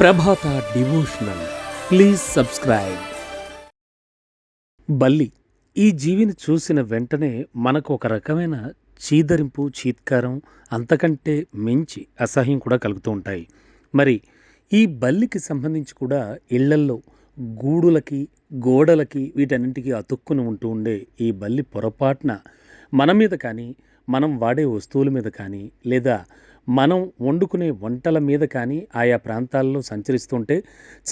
Prabhata devotional. Please subscribe. బల్లి ఈ జీవిని చూసిన వెంటనే మనకు ఒక రకమైన చీదరింపు చీత్కారం అంతకంటే మించి అసహ్యం కూడా కలుగుతూ ఉంటాయి. మరి ఈ బల్లికి సంబంధించి కూడా ఇళ్ళల్లో గూడులకి గోడలకి వీటన్నింటికి అతుక్కుని ఉంటూ ఉండే ఈ బల్లి పొరపాటున మన మీద కానీ మనం వాడే వస్తువుల మీద కానీ లేదా మనం వండుకునే వంటల మీద కానీ ఆయా ప్రాంతాల్లో సంచరిస్తుంటే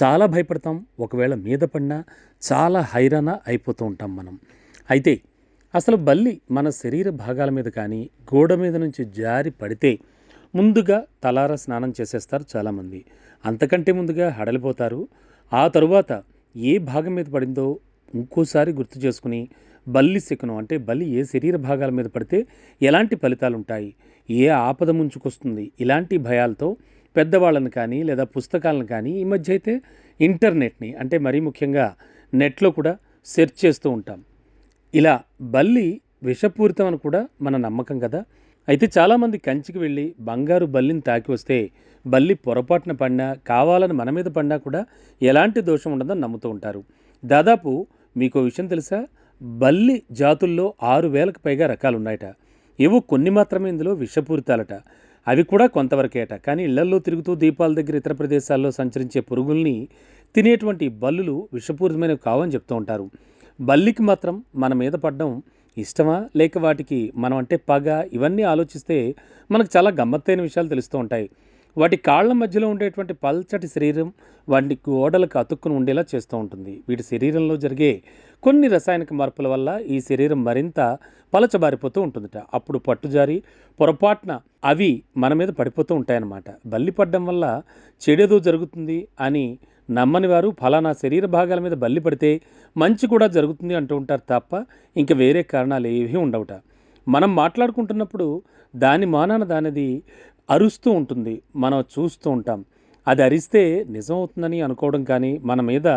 చాలా భయపడతాం. ఒకవేళ మీద పడినా చాలా హైరాణ అయిపోతూ ఉంటాం మనం. అయితే అసలు బల్లి మన శరీర భాగాల మీద కానీ గోడ మీద నుంచి జారి పడితే ముందుగా తలార స్నానం చేసేస్తారు చాలామంది. అంతకంటే ముందుగా హడలిపోతారు. ఆ తరువాత ఏ భాగం మీద పడిందో ఇంకోసారి గుర్తు చేసుకుని బల్లి శకునం అంటే బలి ఏ శరీర భాగాల మీద పడితే ఎలాంటి ఫలితాలు ఉంటాయి ఏ ఆపద ముంచుకొస్తుంది? ఇలాంటి భయాలతో పెద్దవాళ్ళని కానీ లేదా పుస్తకాలను కానీ ఈ మధ్య అయితే ఇంటర్నెట్ని అంటే మరీ ముఖ్యంగా నెట్లో కూడా సెర్చ్ చేస్తూ ఉంటాం. ఇలా బల్లి విషపూరితం అని కూడా మన నమ్మకం కదా? అయితే చాలామంది కంచికి వెళ్ళి బంగారు బల్లిని తాకి వస్తే బల్లి పొరపాటున పడినా కావాలని మన మీద పడినా కూడా ఎలాంటి దోషం ఉండదని నమ్ముతూ ఉంటారు. దాదాపు మీకు విషయం తెలుసా? బల్లి జాతుల్లో ఆరు వేలకు పైగా రకాలు ఉన్నాయట ఏవో కొన్ని మాత్రమే ఇందులో విషపూరితాలట. అవి కూడా కొంతవరకేట కానీ ఇళ్ళల్లో తిరుగుతూ దీపాల దగ్గర ఇతర ప్రదేశాల్లో సంచరించే పురుగుల్ని తినేటువంటి బల్లులు విషపూరితమైనవి కావని చెప్తూ ఉంటారు. బల్లికి మాత్రం మన మీద పడడం ఇష్టమా? లేక వాటికి మనం అంటే పగ? ఇవన్నీ ఆలోచిస్తే మనకు చాలా గమ్మత్తైన విషయాలు తెలుస్తూ ఉంటాయి. వాటి కాళ్ళ మధ్యలో ఉండేటువంటి పల్చటి శరీరం వాటి గోడలకు అతుక్కుని ఉండేలా చేస్తూ ఉంటుంది. వీటి శరీరంలో జరిగే కొన్ని రసాయనిక మార్పుల వల్ల ఈ శరీరం మరింత పలచబారిపోతూ ఉంటుందట. అప్పుడు పట్టుజారి పొరపాటున అవి మన మీద పడిపోతూ ఉంటాయన్నమాట. బల్లి పడడం వల్ల చెడేదో జరుగుతుంది అని నమ్మని వారు ఫలానా శరీర భాగాల మీద బల్లి పడితే మంచి కూడా జరుగుతుంది అంటూ ఉంటారు తప్ప ఇంక వేరే కారణాలు ఏవీ ఉండవుట. మనం మాట్లాడుకుంటున్నప్పుడు దాని మానాన దానిది అరుస్తూ ఉంటుంది. మనం చూస్తూ ఉంటాం. అది అరిస్తే నిజం అవుతుందని అనుకోవడం కానీ మన మీద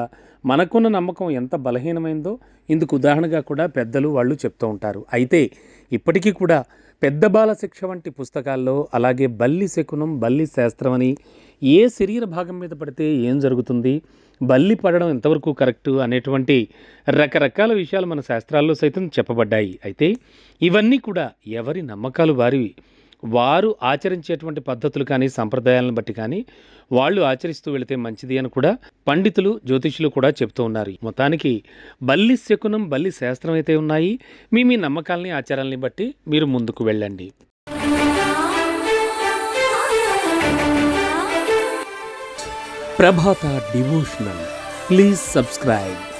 మనకున్న నమ్మకం ఎంత బలహీనమైందో ఇందుకు ఉదాహరణగా కూడా పెద్దలు వాళ్ళు చెప్తూ ఉంటారు. అయితే ఇప్పటికీ కూడా పెద్ద బాల శిక్ష వంటి పుస్తకాల్లో అలాగే బల్లి శకునం బల్లి శాస్త్రం అని ఏ శరీర భాగం మీద పడితే ఏం జరుగుతుంది బల్లి పడడం ఎంతవరకు కరెక్టు అనేటువంటి రకరకాల విషయాలు మన శాస్త్రాల్లో సైతం చెప్పబడ్డాయి. అయితే ఇవన్నీ కూడా ఎవరి నమ్మకాలు వారివి. వారు ఆచరించేటువంటి పద్ధతులు కానీ సంప్రదాయాలను బట్టి కానీ వాళ్ళు ఆచరిస్తూ వెళితే మంచిది అని కూడా పండితులు జ్యోతిషులు కూడా చెప్తూ ఉన్నారు. మొత్తానికి బల్లి శకునం బల్లి శాస్త్రం అయితే ఉన్నాయి. మీ మీ నమ్మకాలని ఆచారాలని బట్టి మీరు ముందుకు వెళ్ళండి. ప్రభాత డివోషనల్. Please subscribe.